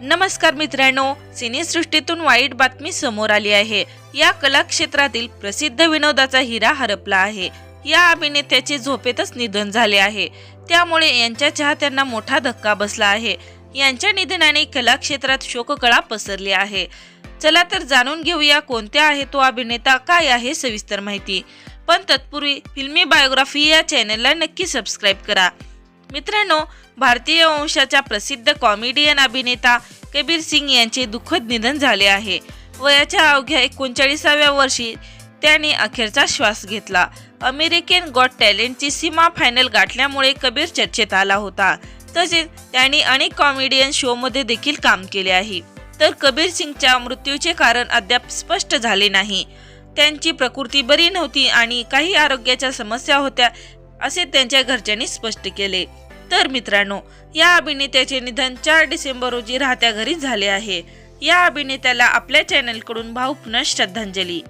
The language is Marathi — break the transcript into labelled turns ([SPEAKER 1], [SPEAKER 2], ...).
[SPEAKER 1] नमस्कार मित्रांनो सिनेसृष्टीतून वाईट बातमी समोर आली आहे. या कला क्षेत्रातील प्रसिद्ध विनोदाचा हिरा हरपला आहे. या अभिनेत्याचे झोपेतच निधन झाले आहे. त्यामुळे यांच्या चाहत्यांना मोठा धक्का बसला आहे. यांच्या निधनाने कला क्षेत्रात शोककळा पसरली आहे. चला तर जाणून घेऊया कोणत्या आहे तो अभिनेता काय आहे सविस्तर माहिती. पण तत्पूर्वी फिल्मी बायोग्राफी या चॅनलला नक्की सबस्क्राईब करा. मित्रांनो भारतीय वंशाच्या प्रसिद्ध कॉमेडियन अभिनेता कबीर सिंग यांचे दुःखद निधन झाले आहे. वयाच्या अवघ्या एकोणचाळीसाव्या वर्षी त्याने अखेरचा श्वास घेतला. अमेरिकन गॉट टॅलेंटची सीमा फायनल गाठल्यामुळे कबीर चर्चेत आला होता. तसेच त्यांनी अनेक कॉमेडियन शोमध्ये देखील काम केले आहे. तर कबीर सिंगच्या मृत्यूचे कारण अद्याप स्पष्ट झाले नाही. त्यांची प्रकृती बरी नव्हती आणि काही आरोग्याच्या समस्या होत्या असे त्यांच्या घरच्यांनी स्पष्ट केले. तर मित्रांनो या अभिनेत्याचे निधन चार डिसेंबर रोजी राहत्या घरी झाले आहे. या अभिनेत्याला आपल्या चॅनलकडून भावपूर्ण श्रद्धांजली.